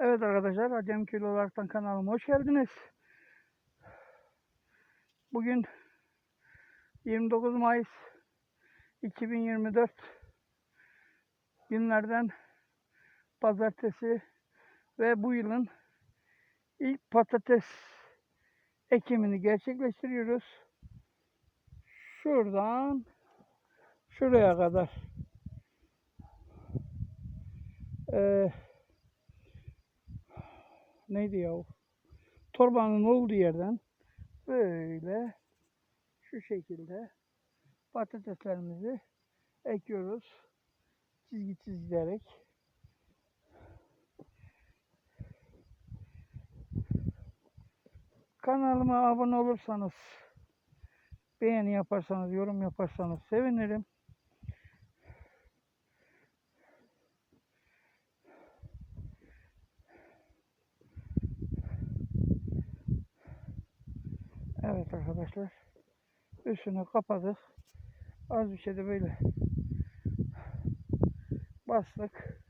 Evet arkadaşlar Acem Köylü olaraktan kanalıma hoş geldiniz. Bugün 29 Mayıs 2024 günlerden pazartesi ve bu yılın ilk patates ekimini gerçekleştiriyoruz. Şuradan şuraya kadar. Ee, neydi ya o? Torbanın olduğu yerden böyle şu şekilde patateslerimizi ekiyoruz. Çizgi çizgilerek. Kanalıma abone olursanız, beğeni yaparsanız, yorum yaparsanız sevinirim. Evet arkadaşlar. Üstünü kapadık. Az bir şey de böyle bastık.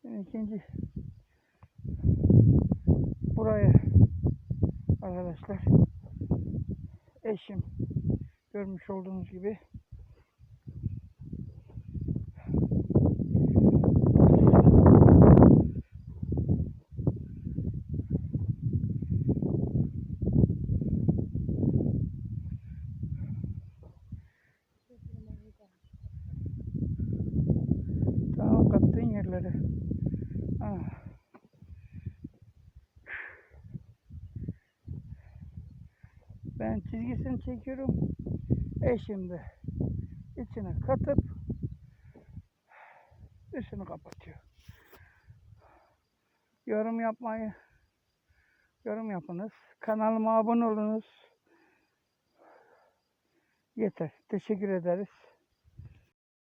Şimdi ikinci buraya arkadaşlar eşim görmüş olduğunuz gibi yerleri. Ah. Ben çizgisini çekiyorum. Eşim de içine katıp üstünü kapatıyor. Yorum yapmayı yorum yapınız. Kanalıma abone olunuz. Yeter. Teşekkür ederiz.